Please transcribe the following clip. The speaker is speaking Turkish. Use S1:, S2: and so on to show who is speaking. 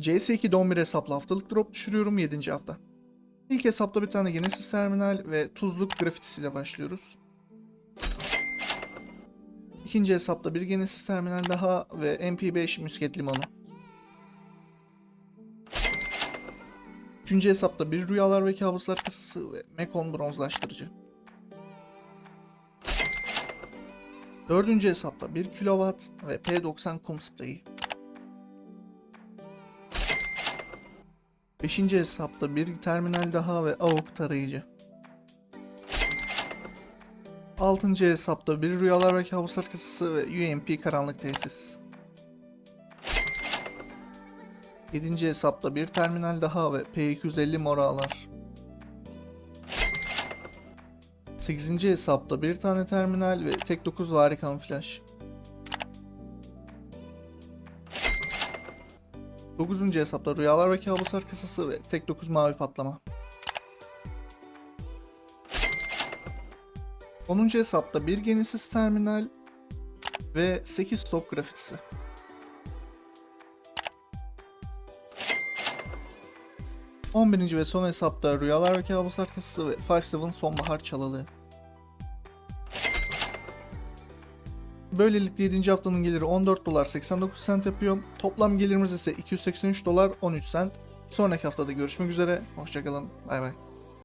S1: CS2'de 11 hesapla haftalık drop düşürüyorum 7. hafta. İlk hesapta bir tane Genesis terminal ve tuzluk grafitisiyle başlıyoruz. İkinci hesapta bir Genesis terminal daha ve MP5 misket limonu. Üçüncü hesapta bir rüyalar ve kabuslar kasası ve Mekon bronzlaştırıcı. Dördüncü hesapta 1 kW ve P90 kum spreyi. Beşinci hesapta bir terminal daha ve AUK tarayıcı. Altıncı hesapta bir rüyalar ve kabuslar kasası ve UMP karanlık tesis. Yedinci hesapta bir terminal daha ve P250 moralar. 8. hesapta bir tane terminal ve tek 9 vari kamuflaj. 9. hesapta rüyalar ve kabuslar kasası ve tek 9 mavi patlama. 10. hesapta bir Genesis terminal ve 8 stop grafitisi. On birinci ve son hesapta Rüyalar ve Kabuslar kasası ve Five Seven sonbahar çalalı. Böylelikle 7. haftanın geliri 14 dolar 89 cent yapıyor. Toplam gelirimiz ise 283 dolar 13 cent. Sonraki haftada görüşmek üzere. Hoşçakalın. Bay bay.